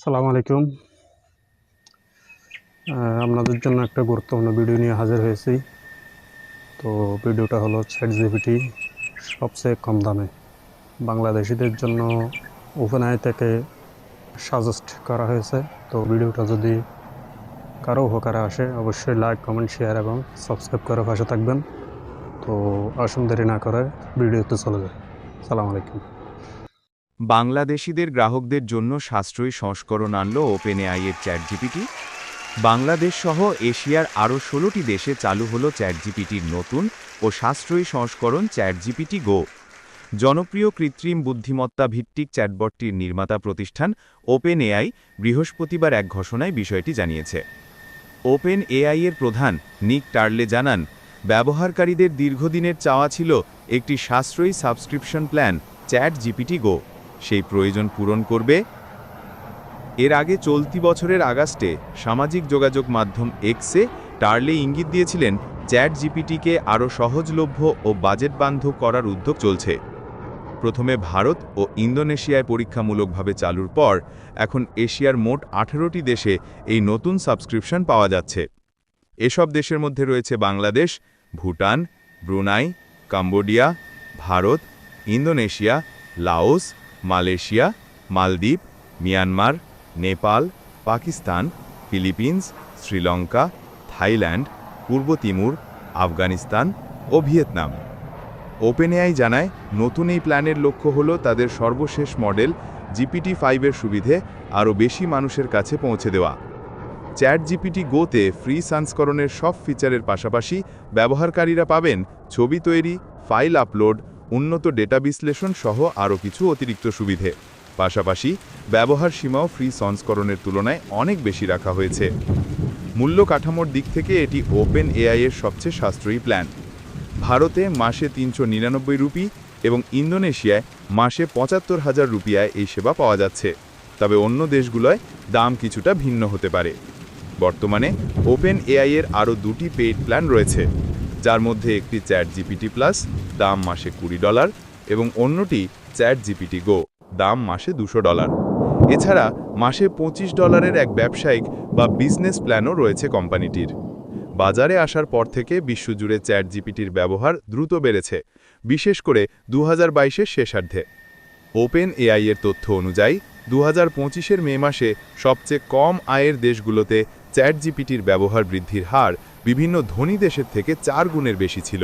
সালাম আলাইকুম। আপনাদের জন্য একটা গুরুত্বপূর্ণ ভিডিও নিয়ে হাজির হয়েছি। তো ভিডিওটা হলো চ্যাট জিপিটি সবচেয়ে কম দামে। বাংলাদেশিদের জন্য ওপেন আই থেকে সাজেস্ট করা হয়েছে। তো ভিডিওটা যদি কারও উপকারে আসে, অবশ্যই লাইক কমেন্ট শেয়ার এবং সাবস্ক্রাইব করে পাশে থাকবেন। তো আসুন দেরি না করে ভিডিওতে চলে যায় সালাম আলাইকুম। বাংলাদেশিদের গ্রাহকদের জন্য সাশ্রয়ী সংস্করণ আনল ওপেন এআইয়ের চ্যাট জিপিটি বাংলাদেশ সহ এশিয়ার আরও ষোলোটি দেশে চালু হল চ্যাট জিপিটির নতুন ও সাশ্রয়ী সংস্করণ চ্যাট জিপিটি গো। জনপ্রিয় কৃত্রিম বুদ্ধিমত্তা ভিত্তিক চ্যাটবটটির নির্মাতা প্রতিষ্ঠান ওপেন এআই বৃহস্পতিবার এক ঘোষণায় বিষয়টি জানিয়েছে। ওপেন এআইয়ের প্রধান নিক টার্লে জানান, ব্যবহারকারীদের দীর্ঘদিনের চাওয়া ছিল একটি সাশ্রয়ী subscription plan chat GPT go. সেই প্রয়োজন পূরণ করবে। এর আগে চলতি বছরের আগস্টে সামাজিক যোগাযোগ মাধ্যম এক্সে টার্লে ইঙ্গিত দিয়েছিলেন চ্যাট জিপিটিকে আরও সহজলভ্য ও বাজেট বান্ধব করার উদ্যোগ চলছে। প্রথমে ভারত ও ইন্দোনেশিয়ায় পরীক্ষামূলকভাবে চালুর পর এখন এশিয়ার মোট আঠেরোটি দেশে এই নতুন সাবস্ক্রিপশন পাওয়া যাচ্ছে। এসব দেশের মধ্যে রয়েছে Bangladesh, Bhutan, Brunei, Cambodia, Bharat, Indonesia, Laos Malaysia, Maldwip, Myanmar, Nepal, Pakistan, Philippines, Sri Lanka, Thailand, পূর্ব তিমুর, আফগানিস্তান ও ভিয়েতনাম। ওপেনএআই জানায়, নতুন এই প্ল্যানের লক্ষ্য হল তাদের সর্বশেষ মডেল জিপিটি ফাইভের সুবিধে আরও বেশি মানুষের কাছে পৌঁছে দেওয়া। চ্যাট জিপিটি গোতে ফ্রি সংস্করণের সব ফিচারের পাশাপাশি ব্যবহারকারীরা পাবেন ছবি তৈরি, ফাইল আপলোড উন্নত ডেটা বিশ্লেষণ সহ আরও কিছু অতিরিক্ত সুবিধে। পাশাপাশি ব্যবহার সীমাও ফ্রি সংস্করণের তুলনায় অনেক বেশি রাখা হয়েছে। মূল্য কাঠামোর দিক থেকে এটি ওপেন এআই এর সবচেয়ে সাশ্রয়ী প্ল্যান। ভারতে মাসে তিনশো নিরানব্বই রুপি এবং ইন্দোনেশিয়ায় মাসে পঁচাত্তর হাজার রুপিয়ায় এই সেবা পাওয়া যাচ্ছে। তবে অন্য দেশগুলোয় দাম কিছুটা ভিন্ন হতে পারে। বর্তমানে ওপেন এআই এর আরও দুটি পেইড প্ল্যান রয়েছে। যার মধ্যে একটি চ্যাট জিপিটি প্লাস, দাম মাসে কুড়ি ডলার, এবং অন্যটি চ্যাট জিপিটি গো, দাম মাসে দুশো ডলার। এছাড়া মাসে পঁচিশ ডলারের এক ব্যবসায়িক বা বিজনেস প্ল্যানও রয়েছে কোম্পানিটির। বাজারে আসার পর থেকে বিশ্বজুড়ে চ্যাট জিপিটির ব্যবহার দ্রুত বেড়েছে, বিশেষ করে দু হাজার শেষার্ধে। ওপেন এআই এর তথ্য অনুযায়ী দু হাজার মে মাসে সবচেয়ে কম আয়ের দেশগুলোতে চ্যাট জিপিটির ব্যবহার বৃদ্ধির হার বিভিন্ন ধনী দেশের থেকে চার গুণের বেশি ছিল।